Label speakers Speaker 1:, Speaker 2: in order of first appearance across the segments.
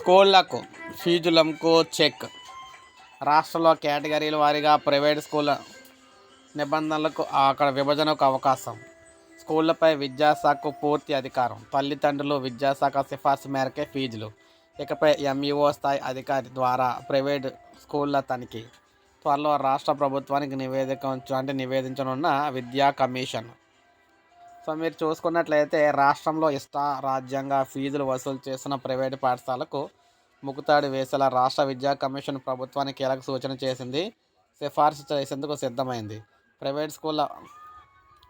Speaker 1: స్కూళ్ళకు ఫీజులంకు చెక్. రాష్ట్రంలో కేటగిరీల వారీగా ప్రైవేట్ స్కూళ్ళ నిబంధనలకు అక్కడ విభజనకు అవకాశం. స్కూళ్ళపై విద్యాశాఖకు పూర్తి అధికారం. తల్లిదండ్రులు విద్యాశాఖ సిఫార్సు మేరకే ఫీజులు. ఇకపై ఎంఈఓ స్థాయి అధికారి ద్వారా ప్రైవేట్ స్కూళ్ళ తనిఖీ. త్వరలో రాష్ట్ర ప్రభుత్వానికి నివేదిక అంటే నివేదించనున్న విద్యా కమిషన్ సో మీరు చూసుకున్నట్లయితే రాష్ట్రంలో ఇష్ట రాజ్యంగా ఫీజులు వసూలు చేస్తున్న ప్రైవేటు పాఠశాలకు ముకుతాడు వేసేలా రాష్ట్ర విద్యా కమిషన్ ప్రభుత్వానికి కీలక సూచన చేసింది. సిఫార్సు చేసేందుకు సిద్ధమైంది. ప్రైవేట్ స్కూళ్ళ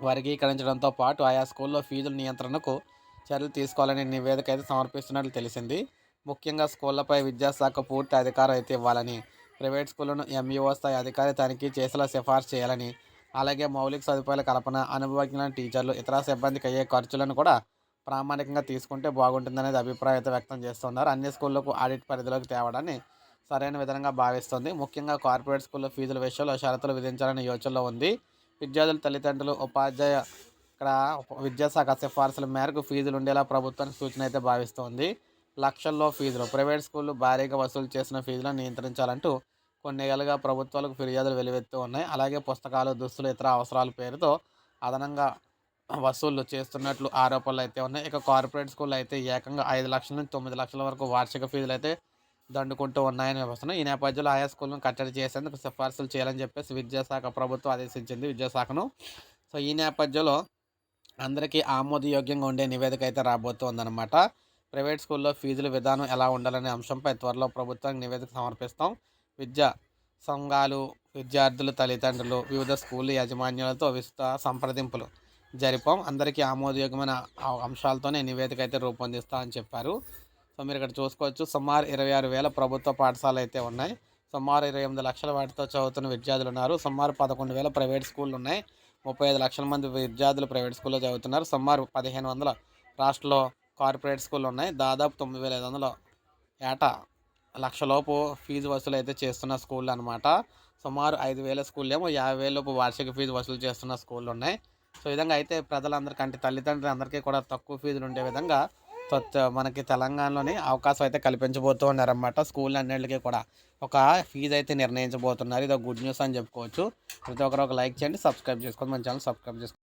Speaker 1: వర్గీకరించడంతో పాటు ఆయా స్కూల్లో ఫీజుల నియంత్రణకు చర్యలు తీసుకోవాలని నివేదిక అయితే సమర్పిస్తున్నట్లు తెలిసింది. ముఖ్యంగా స్కూళ్ళపై విద్యాశాఖ పూర్తి అధికారం అయితే ఇవ్వాలని ప్రైవేట్ స్కూళ్ళను ఎంఈఓ స్థాయి అధికారి తనిఖీ చేసేలా సిఫార్సు చేయాలని అలాగే మౌలిక సదుపాయాల కల్పన అనుభవజ్ఞులైన టీచర్లు ఇతర సిబ్బందికి అయ్యే ఖర్చులను కూడా ప్రామాణికంగా తీసుకుంటే బాగుంటుందనేది అభిప్రాయం వ్యక్తం చేస్తున్నారు. అన్ని స్కూళ్ళకు ఆడిట్ పరిధిలోకి తేవడాన్ని సరైన విధంగా భావిస్తుంది. ముఖ్యంగా కార్పొరేట్ స్కూల్లో ఫీజుల విషయంలో షరతులు విధించాలనే యోచనలో ఉంది. విద్యార్థుల తల్లిదండ్రులు ఉపాధ్యాయ ఇక్కడ విద్యాశాఖ సిఫార్సుల మేరకు ఫీజులు ఉండేలా ప్రభుత్వానికి సూచన అయితే భావిస్తోంది. లక్షల్లో ఫీజులు ప్రైవేట్ స్కూళ్ళు భారీగా వసూలు చేసిన ఫీజులను నియంత్రించాలంటూ కొన్ని ఏళ్ళుగా ప్రభుత్వాలకు ఫిర్యాదులు వెలువెత్తూ ఉన్నాయి. అలాగే పుస్తకాలు దుస్తులు ఇతర అవసరాల పేరుతో అదనంగా వసూళ్ళు చేస్తున్నట్లు ఆరోపణలు అయితే ఉన్నాయి. ఇక కార్పొరేట్ స్కూల్ అయితే ఏకంగా ఐదు లక్షల నుంచి తొమ్మిది లక్షల వరకు వార్షిక ఫీజులు అయితే దండుకుంటూ ఉన్నాయని వస్తున్నాయి ఈ నేపథ్యంలో ఆయా స్కూళ్ళను కట్టడి చేసేందుకు సిఫార్సులు చేయాలని చెప్పేసి విద్యాశాఖ ప్రభుత్వం ఆదేశించింది విద్యాశాఖను. సో ఈ నేపథ్యంలో అందరికీ ఆమోదయోగ్యంగా ఉండే నివేదిక అయితే రాబోతుందన్నమాట. ప్రైవేట్ స్కూల్లో ఫీజుల విధానం ఎలా ఉండాలనే అంశంపై త్వరలో ప్రభుత్వానికి నివేదిక సమర్పిస్తాం. విద్యా సంఘాలు విద్యార్థులు తల్లిదండ్రులు వివిధ స్కూల్ యాజమాన్యాలతో విస్తృత సంప్రదింపులు జరిపాం. అందరికీ ఆమోదయోగ్యమైన అంశాలతోనే నివేదిక అయితే రూపొందిస్తా అని చెప్పారు. సో మీరు ఇక్కడ చూసుకోవచ్చు సుమారు ఇరవై ఆరు వేల ప్రభుత్వ పాఠశాలలు అయితే ఉన్నాయి. సుమారు ఇరవై ఎనిమిది లక్షల వాటితో చదువుతున్న విద్యార్థులు ఉన్నారు. సుమారు పదకొండు వేల ప్రైవేట్ స్కూళ్ళు ఉన్నాయి. ముప్పై ఐదు లక్షల మంది విద్యార్థులు ప్రైవేట్ స్కూల్లో చదువుతున్నారు. సుమారు పదిహేను వందల రాష్ట్రంలో కార్పొరేట్ స్కూళ్ళు ఉన్నాయి. దాదాపు తొమ్మిది వేల ఐదు వందల ఏటా లక్షలోపు ఫీజు వసూలు అయితే చేస్తున్న స్కూళ్ళు అనమాట సుమారు ఐదు వేల స్కూళ్ళు ఏమో యాభై వేల లోపు వార్షిక ఫీజు వసూలు చేస్తున్న స్కూళ్ళు ఉన్నాయి సో ఈ విధంగా అయితే ప్రజలందరికీ అంటే తల్లిదండ్రులు అందరికీ కూడా తక్కువ ఫీజులు ఉండే విధంగా మనకి తెలంగాణలోని అవకాశం అయితే కల్పించబోతూ ఉన్నారన్నమాట. స్కూల్ అన్నింటికి కూడా ఒక ఫీజు అయితే నిర్ణయించబోతున్నారు. ఇది ఒక గుడ్ న్యూస్ అని చెప్పుకోవచ్చు. ప్రతి ఒక్కరు ఒక లైక్ చేయండి సబ్స్క్రైబ్ చేసుకోండి మన ఛానల్ సబ్స్క్రైబ్ చేసుకోండి.